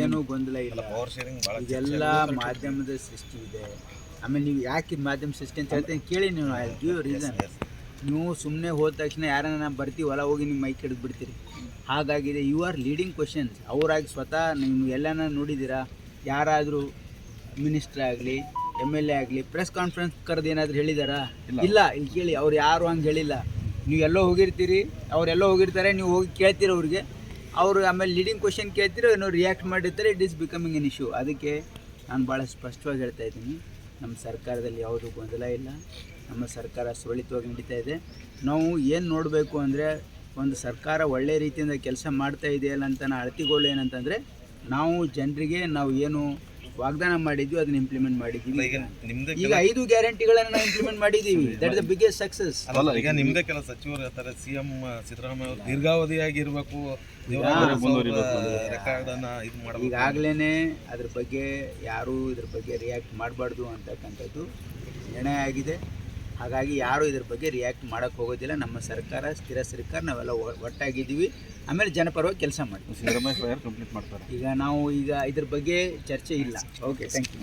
ಏನು ಗೊಂದಲ ಇಲ್ಲ. ಇದೆಲ್ಲ ಮಾಧ್ಯಮದ ಸೃಷ್ಟಿ ಇದೆ ಆಮೇಲೆ ನೀವು ಯಾಕೆ ಮಾಧ್ಯಮ ಸೃಷ್ಟಿ ಅಂತ ಹೇಳ್ತೀನಿ ಕೇಳಿ ನೀವು. ಐ ಗಿವ್ ರೀಸನ್ ನೀವು ಸುಮ್ಮನೆ ಹೋದ ತಕ್ಷಣ ಯಾರನ್ನ ಬರ್ತೀವಿ ಹೊಲ ಹೋಗಿ ನಿಮ್ಮ ಮೈಕ್ ಹಿಡಿದು ಬಿಡ್ತೀರಿ. ಹಾಗಾಗಿದೆ ಯು ಆರ್ ಲೀಡಿಂಗ್ ಕ್ವಶನ್ಸ್ ಅವರಾಗಿ ಸ್ವತಃ ನೀವು ಎಲ್ಲನ ನೋಡಿದ್ದೀರಾ? ಯಾರಾದರೂ ಮಿನಿಸ್ಟ್ರ್ ಆಗಲಿ ಎಂ ಎಲ್ ಎ ಆಗಲಿ ಪ್ರೆಸ್ ಕಾನ್ಫರೆನ್ಸ್ ಕರೆದು ಏನಾದರೂ ಹೇಳಿದಾರಾ? ಇಲ್ಲ. ಇಲ್ಲಿ ಕೇಳಿ ಅವ್ರು ಯಾರು ಹಂಗೆ ಹೇಳಿಲ್ಲ. ನೀವು ಎಲ್ಲೋ ಹೋಗಿರ್ತೀರಿ ಅವರೆಲ್ಲೋ ಹೋಗಿರ್ತಾರೆ ನೀವು ಹೋಗಿ ಕೇಳ್ತೀರಿ ಅವ್ರಿಗೆ. ಅವರು ಆಮೇಲೆ ಲೀಡಿಂಗ್ ಕ್ವಶನ್ ಕೇಳ್ತಿರೋ ಏನೋ ರಿಯಾಕ್ಟ್ ಮಾಡಿರ್ತಾರೆ it is becoming an issue ಅದಕ್ಕೆ ನಾನು ಭಾಳ ಸ್ಪಷ್ಟವಾಗಿ ಹೇಳ್ತಾ ಇದ್ದೀನಿ. ನಮ್ಮ ಸರ್ಕಾರದಲ್ಲಿ ಯಾವುದೂ ಗೊಂದಲ ಇಲ್ಲ. ನಮ್ಮ ಸರ್ಕಾರ ಸುರಳಿತವಾಗಿ ನಡೀತಾ ಇದೆ. ನಾವು ಏನು ನೋಡಬೇಕು ಅಂದರೆ, ಒಂದು ಸರ್ಕಾರ ಒಳ್ಳೆ ರೀತಿಯಿಂದ ಕೆಲಸ ಮಾಡ್ತಾ ಇದೆಯಲ್ಲ ಅಂತ ನಾ ಅಳತಿಗೋಳು ಏನಂತಂದರೆ, ನಾವು ಜನರಿಗೆ ನಾವು ಏನು ವಾಗ್ದಾನ ಮಾಡಿದ್ವಿ ಅದನ್ನ ಇಂಪ್ಲಿಮೆಂಟ್ ಮಾಡಿದ್ವಿ ಈಗ ನಿಮ್ದೇ ಈಗ ಐದು ಗ್ಯಾರಂಟಿಗಳನ್ನು ನಾವು ಇಂಪ್ಲಿಮೆಂಟ್ ಮಾಡಿದ್ದೀವಿ. That is the biggest success ಅಲ್ಲ ಈಗ ನಿಮ್ದೇ ಕೆಲ ಸಚಿವರು ಹೇಳ್ತಾರೆ ಸಿಎಂ ಸಿದ್ದರಾಮಯ್ಯ ಅವರು ದೀರ್ಘಾವಧಿಯಾಗಿರ್ಬೇಕು. ಅನ್ನ ಇದು ಮಾಡಬೇಕು. ಈಗಾಗಲೇ ಅದ್ರ ಬಗ್ಗೆ ಯಾರು ಇದ್ರ ಬಗ್ಗೆ ರಿಯಾಕ್ಟ್ ಮಾಡಬಾರ್ದು ಅಂತಕ್ಕಂಥದ್ದು ನಿರ್ಣಯ ಆಗಿದೆ. ಹಾಗಾಗಿ ಯಾರೂ ಇದ್ರ ಬಗ್ಗೆ ರಿಯಾಕ್ಟ್ ಮಾಡೋಕ್ಕೆ ಹೋಗೋದಿಲ್ಲ. ನಮ್ಮ ಸರ್ಕಾರ ಸ್ಥಿರ ಸರ್ಕಾರ ನಾವೆಲ್ಲ ಒಟ್ಟಾಗಿದ್ದೀವಿ. ಆಮೇಲೆ ಜನಪರವಾಗಿ ಕೆಲಸ ಮಾಡಿ. ಸಿದ್ದರಾಮಯ್ಯ ಕಂಪ್ಲೀಟ್ ಮಾಡ್ತಾರೆ. ಈಗ ನಾವು ಈಗ ಇದ್ರ ಬಗ್ಗೆ ಚರ್ಚೆ ಇಲ್ಲ. Okay thank you